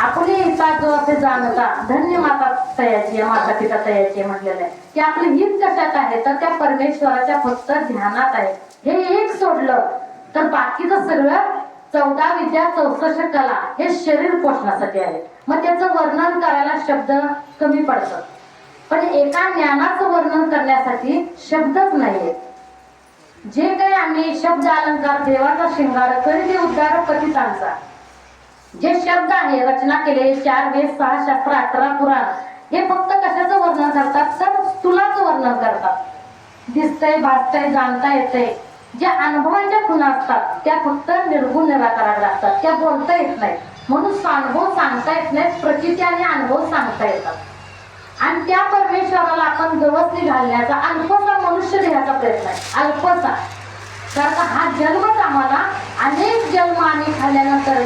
आपली हिता जो असे जाणता धन्य माता तयाची आहे माता पिता तयाची आहे म्हटलेलं आहे. की आपलं हित कशात आहे तर त्या परमेश्वराच्या फक्त ध्यानात आहे. हे एक सोडलं तर बाकीचं सगळं चौदा विद्या चौसष्ट कला हे शरीर पोषणासाठी आहे. मग त्याचं वर्णन करायला शब्द कमी पडतात. पण एका ज्ञानाचं वर्णन करण्यासाठी शब्दच नाहीये. जे काही आम्ही शब्द अलंकार देवाचा शिंगार करी ते उद्गार पतितांचा जे शब्द आहे रचना केले चार वेद सहा शास्त्र अकरा पुराण हे फक्त कशाचं वर्णन करतात? तर स्थूलाचं वर्णन करतात. दिसतंय भासतंय जाणता येतंय. ज्या अनुभवाच्या खुणा असतात त्या फक्त निर्गुण निराकाराला लागतात. त्या बोलता येत नाही म्हणून अनुभव सांगता येत नाहीत प्रचिती आणि अनुभव सांगता येतात. आणि त्या परमेश्वराला आपण व्यवस्थित घालण्याचा अल्पसा मनुष्य देण्याचा प्रयत्न आहे. अल्पसा. कारण हा जन्मच आम्हाला अनेक जन्म आम्ही खाल्ल्यानंतर